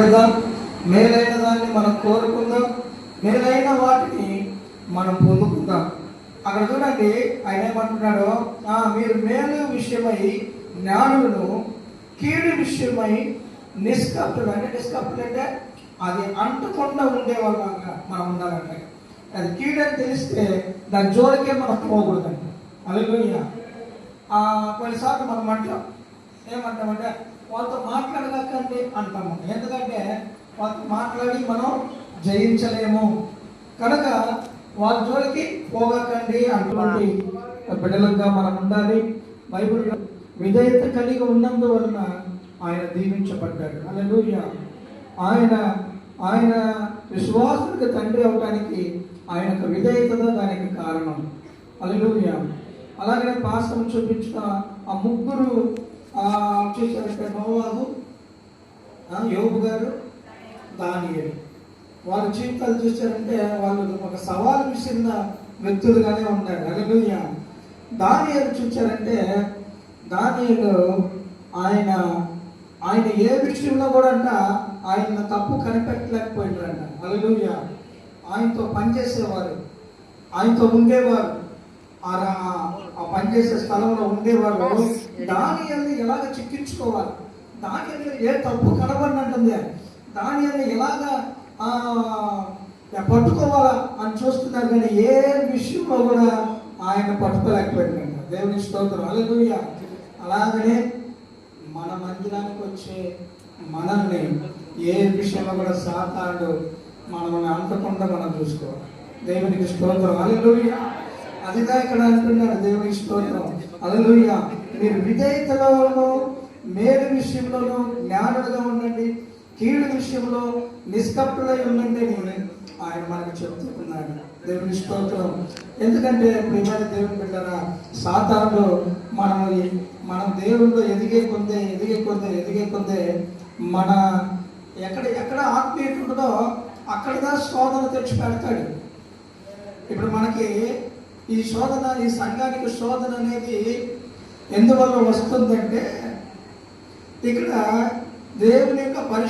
మేలైన దాన్ని మనం కోరుకుందాం. మేలైన వాటిని మనం పొందుకుందాం. అక్కడ చూడండి ఆయన ఏమంటున్నాడు మీరు మేలు విషయమై జ్ఞానులను కీడు విషయమై నిష్కప్తులు అంటే నిష్కప్తులు అంటే అది అంటకుండా ఉండేవాళ్ళగా మనం ఉండాలంటే. అది కీడని తెలిస్తే దాని జోలికే మనం పోకూడదండి. అలలుయ్య కొన్నిసార్లు మనం అంటాం ఏమంటామంటే వాళ్ళతో మాట్లాడకండి అంటాము. ఎందుకంటే వాళ్ళతో మాట్లాడి మనం జయించలేము. కనుక వాళ్ళ జోలికి పోగకండి అటువంటి బిడ్డలుగా మనం ఉండాలి. బైబుల్ విధేయత కలిగి ఉన్నందువలన ఆయన దీవించబడ్డాడు. అలలుయ ఆయన ఆయన విశ్వాసుడికి తండ్రి అవడానికి ఆయనకు విధేయతతో దానికి కారణం. అలలుయ అలాగే పాసం చూపించిన ఆ ముగ్గురు ఆ, చూసారంటే నోవాహు యోబు గారు దానియలు. వాళ్ళ జీవితాలు చూసారంటే వాళ్ళు ఒక సవాలు విసిరిన వ్యక్తులుగానే ఉన్నారు. అలలుయ దానియలు చూసారంటే దానియలు ఆయన ఆయన ఏ విషయంలో కూడా అంట ఆయన తప్పు కనిపెట్టలేకపోయినారంట. అలలుయ ఆయనతో పనిచేసేవారు. ఆయనతో ఉండేవారు ఆ పనిచేసే స్థలంలో ఉండేవారు. దాని ఎలాగ చిక్కించుకోవాలి? దాని ఏ తప్పు కనబడినట్టుంది? దాని ఎలాగ ఆ, పట్టుకోవాలా అని చూస్తున్నారు కానీ ఏ విషయంలో కూడా ఆయన పట్టుకోలేకపోయిందంట దేవుని స్తోత్రం. అలలుయ అలాగనే మన మందిరానికి వచ్చే మనల్ని ఏ విషయంలో కూడా సాతాడు మనల్ని అంటకుండా మనం చూసుకోవాలి. దేవునికి స్తోత్రం. అలలుయ అదిగా ఇక్కడ అంటున్నాడు దేవుని స్తోత్రం. అలలుయ మీరు విధేయతలోనూ మేలు విషయంలోనూ జ్ఞానులుగా ఉండండి. కీడు విషయంలో నిష్కప్పులై ఉండండి అని ఆయన మనకు చెప్తున్నాడు దేవుని స్తోత్రం. ఎందుకంటే ప్రియమైన దేవుని బిడ్డరా సాతానులో మనం మనం దేవుల్లో ఎదిగే కొందే ఎదిగే కొందే ఎదిగే కొందే మన ఎక్కడ ఎక్కడ ఆత్మీయుడు ఉంటుందో అక్కడదా శోధన తెచ్చి పెడతాడు. ఇప్పుడు మనకి ఈ శోధన ఈ సంఘానికి శోధన అనేది ఎందువల్ల వస్తుందంటే ఇక్కడ దేవుని యొక్క పరి